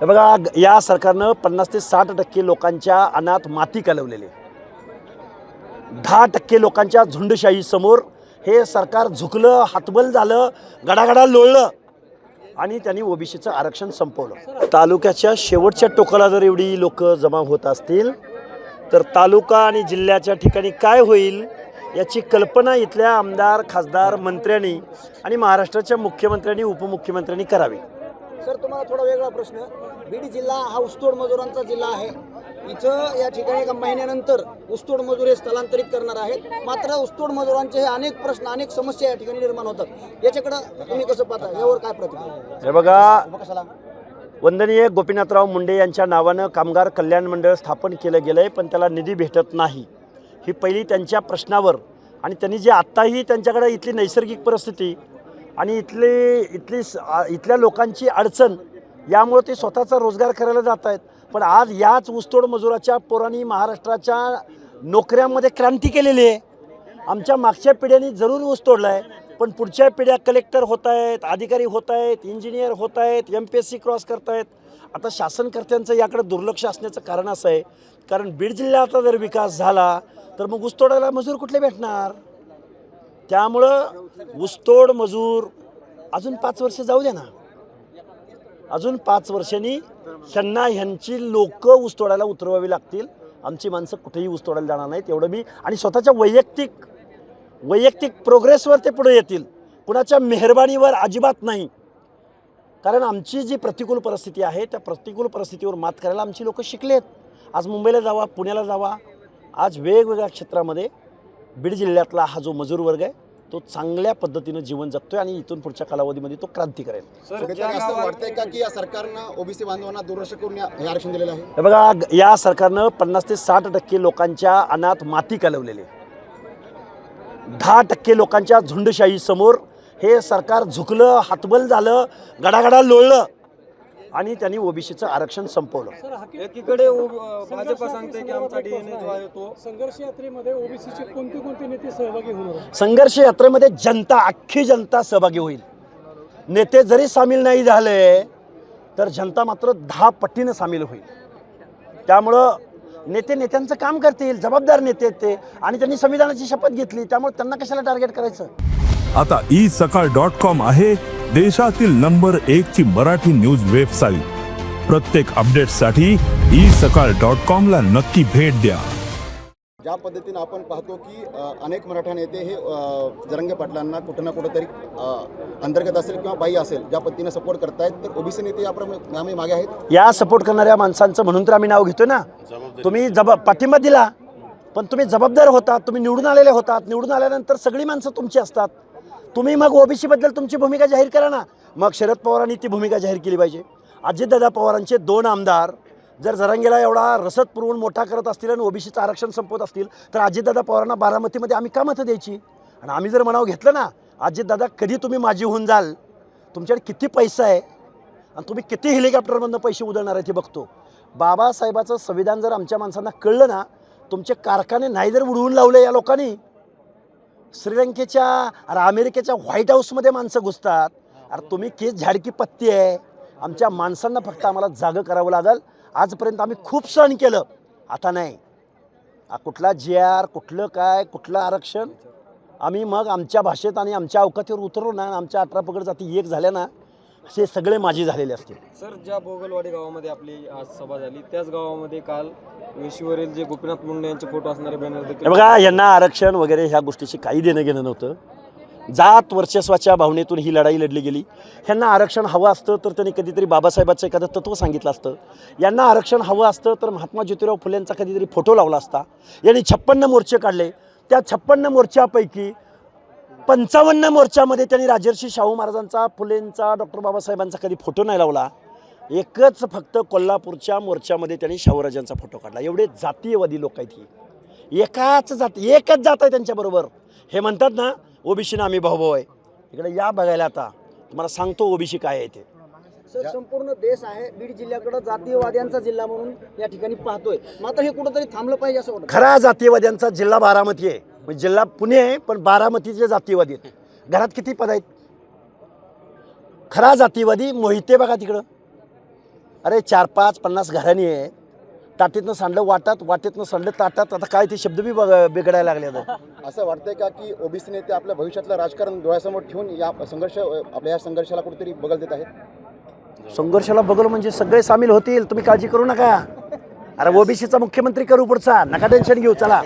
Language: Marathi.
हे बघा या सरकारनं पन्नास ते साठ टक्के लोकांच्या अनाथ माती कालवलेली आहे. दहा टक्के लोकांच्या झुंडशाहीसमोर हे सरकार झुकलं हातबल झालं गडागडा लोळलं आणि त्यांनी ओबीसीचं आरक्षण संपवलं तालुक्याच्या शेवटच्या टोकाला जर एवढी लोक जमा होत असतील तर तालुका आणि जिल्ह्याच्या ठिकाणी काय होईल याची कल्पना इथल्या आमदार खासदार मंत्र्यांनी आणि महाराष्ट्राच्या मुख्यमंत्र्यांनी उपमुख्यमंत्र्यांनी करावी सर तुम्हाला थोडा वेगळा प्रश्न. बीड जिल्हा हा ऊसतोड मजुरांचा जिल्हा आहे. इथं या ठिकाणी एका महिन्यानंतर ऊसतोड मजूर हे स्थलांतरित करणार आहेत. मात्र ऊसतोड मजुरांचे हे अनेक प्रश्न अनेक समस्या या ठिकाणी निर्माण होतात. याच्याकडं तुम्ही कसं पाहता? यावर काय प्रतिक्रिया? हे बघा कशाला? वंदनीय गोपीनाथराव मुंडे यांच्या नावानं कामगार कल्याण मंडळ स्थापन केलं गेलं आहे पण त्याला निधी भेटत नाही. ही पहिली त्यांच्या प्रश्नावर. आणि त्यांनी जे आत्ताही त्यांच्याकडे इथली नैसर्गिक परिस्थिती आणि इथली इथली स- इथल्या लोकांची अडचण यामुळे ते स्वतःचा रोजगार करायला जात आहेत पण आज याच ऊसतोड मजुराच्या पोरांनी महाराष्ट्राच्या नोकऱ्यांमध्ये क्रांती केलेली आहे. आमच्या मागच्या पिढ्यांनी जरूर ऊस तोडला आहे पण पुढच्या पिढ्या कलेक्टर होत आहेत अधिकारी होत आहेत इंजिनियर होत आहेत M P S C cross करत आहेत आता शासनकर्त्यांचं याकडे दुर्लक्ष असण्याचं कारण असं आहे. कारण बीड जिल्ह्याचा जर विकास झाला तर मग ऊस तोडायला मजूर कुठले भेटणार? त्यामुळं ऊसतोड मजूर अजून पाच वर्ष जाऊ द्या ना. अजून पाच वर्षांनी ह्यांना ह्यांची लोक ऊसतोडायला उतरवावी लागतील. आमची माणसं कुठेही ऊसतोडायला जाणार नाहीत एवढं मी आणि स्वतःच्या वैयक्तिक वैयक्तिक प्रोग्रेसवर ते पुढे येतील. कुणाच्या मेहरबानीवर अजिबात नाही. कारण आमची जी प्रतिकूल परिस्थिती आहे त्या प्रतिकूल परिस्थितीवर मात करायला आमची लोक शिकलेत. आज मुंबईला जावा पुण्याला जावा. आज वेगवेगळ्या क्षेत्रामध्ये बीड जिल्ह्यातला हा जो मजूर वर्ग आहे तो चांगल्या पद्धतीनं जीवन जगतोय आणि इथून पुढच्या कालावधीमध्ये तो क्रांती करेल असं वाटतंय का की या सरकारनं ओबीसी बांधवांना दुर्लक्ष करून या- हे आरक्षण दिलेलं आहे? हे बघा ग- या सरकारनं पन्नास ते साठ टक्के लोकांच्या अनाथ माती कालवलेली आहे. दहा टक्के लोकांच्या झुंडशाही समोर हे सरकार झुकलं हातबल झालं गडागडा लोळलं. आणि त्यांनी ओबीसीचं आरक्षण संपवलं. एकीकडे ओ- भाजप सांगते की आमचा डीएनए जो आहे तो संघर्ष यात्रेमध्ये ओबीसीचे कोणते कोणते नेते सहभागी होणार? संघर्ष यात्रेमध्ये जनता अख्खी जनता सहभागी होईल. नेते जरी सामील नाही झाले तर जनता मात्र दहा पट्टीनं सामील होईल. त्यामुळं नेते नेत्यांचं काम करतील जबाबदार नेते ते. आणि त्यांनी संविधानाची शपथ घेतली त्यामुळे त्यांना कशाला टार्गेट करायचं? आता ई सकाळ डॉट कॉम आहे देशातील नंबर एक ची मराठी न्यूज वेबसाईट. प्रत्येक अपडेटसाठी ई सकाळ डॉट कॉम ला नक्की भेट द्या. ज्या पद्धतीनं आपण पाहतो की अनेक मराठा नेते हे जरंगे पाटलांना कुठं ना कुठं तरी अ, अंतर्गत असेल किंवा बाई असेल ज्या पद्धतीनं सपोर्ट करतायत तर ओबीसी नेते याप्रमाणे आम्ही मागे आहेत. या सपोर्ट करणाऱ्या माणसांचं म्हणून तर आम्ही नाव घेतो ना. तुम्ही जबा पाठिंबा दिला पण तुम्ही जबाबदार होतात तुम्ही निवडून आलेले होतात. निवडून आल्यानंतर सगळी माणसं तुमची असतात. तुम्ही मग ओबीसीबद्दल तुमची भूमिका जाहीर करा ना. मग शरद पवारांनी ती भूमिका जाहीर केली पाहिजे. अजितदादा पवारांचे दोन आमदार जर जरांगेला एवढा रसद पुरवून मोठा करत असतील आणि ओबीसीचं आरक्षण संपवत असतील तर अजितदादा पवारांना बारामतीमध्ये आम्ही का मतं द्यायची? आणि आम्ही जर म्हणावं घेतलं ना अजितदादा कधी तुम्ही माझी होऊन जाल? तुमच्याकडे किती पैसा आहे? आणि तुम्ही किती हेलिकॉप्टरमधनं पैसे उधळणार आहे ते बघतो. बाबासाहेबाचं संविधान जर आमच्या माणसांना कळलं ना तुमचे कारखाने नाही जर उडवून लावले या लोकांनी श्रीलंकेच्या अरे अमेरिकेच्या व्हाईट हाऊसमध्ये माणसं घुसतात. अरे तुम्ही केस झाडकी पत्ती आहे. आमच्या माणसांना फक्त आम्हाला जागं करावं लागेल. आजपर्यंत आम्ही खूप सहन केलं. आता नाही. कुठला जी आर कुठलं काय कुठलं आरक्षण? आम्ही मग आमच्या भाषेत आणि आमच्या अवकातीवर उतरलो ना आमच्या अठरा पगड जाती एक झाल्या ना असे सगळे माझे झालेले असतील. सर ज्या बोगलवाडी गावामध्ये आपली आज सभा झाली त्याच गावामध्ये काल वेशीवरील जे गोपीनाथ मुंडे यांचे फोटो असणारे बॅनर देखील बघा यांना आरक्षण वगैरे ह्या गोष्टीशी काही देणं घेणं नव्हतं. जात वर्चस्वाच्या भावनेतून ही लढाई लढली गेली. ह्यांना आरक्षण हवं असतं तर त्यांनी कधीतरी बाबासाहेबाचं एखादं तत्त्व सांगितलं असतं. यांना आरक्षण हवं असतं तर महात्मा ज्योतिराव फुलेंचा कधीतरी फोटो लावला असता. यांनी छप्पन्न मोर्चे काढले. त्या छप्पन्न मोर्चापैकी पंचावन्न मोर्चामध्ये त्यांनी राजर्षी शाहू महाराजांचा फुलेंचा डॉक्टर बाबासाहेबांचा कधी फोटो नाही लावला. एकच फक्त कोल्हापूरच्या मोर्चामध्ये त्यांनी शाहूराजांचा फोटो काढला. एवढे जातीयवादी लोक आहेत ही. एकाच जात एकच जात आहे त्यांच्याबरोबर हे म्हणतात ना ओबीसीनं आम्ही भाऊ आहे. इकडे या बघायला आता. तुम्हाला सांगतो ओबीसी काय आहे ते. सर संपूर्ण देश आहे बीड जिल्ह्याकडे जातीयवाद्यांचा जिल्हा म्हणून या ठिकाणी पाहतोय. मात्र हे कुठंतरी थांबलं पाहिजे असं खरा जातीयवाद्यांचा जिल्हा बारामती आहे. म्हणजे जिल्हा पुणे आहे पण बारामतीचे जातीयवादी आहेत. घरात किती पद आहेत? खरा जातीयवादी मोहिते बघा तिकडं. अरे चार पाच पन्नास घराणी आहे. ताटीतनं सांडलं वाटात वाटेतनं सांडलं ताटात. आता काय ते शब्द बी बघ बिघडायला लागले आता. असं वाटतंय का की ओबीसी नेते आपल्या भविष्यातलं राजकारण डोळ्यासमोर ठेवून या संघर्ष आपल्या या संघर्षाला कुठेतरी बगल देत आहेत? संघर्षाला बघलं म्हणजे सगळे सामील होतील. तुम्ही काळजी करू नका. अरे ओबीसीचा मुख्यमंत्री करू पुढचा. नका टेन्शन घेऊ. चला.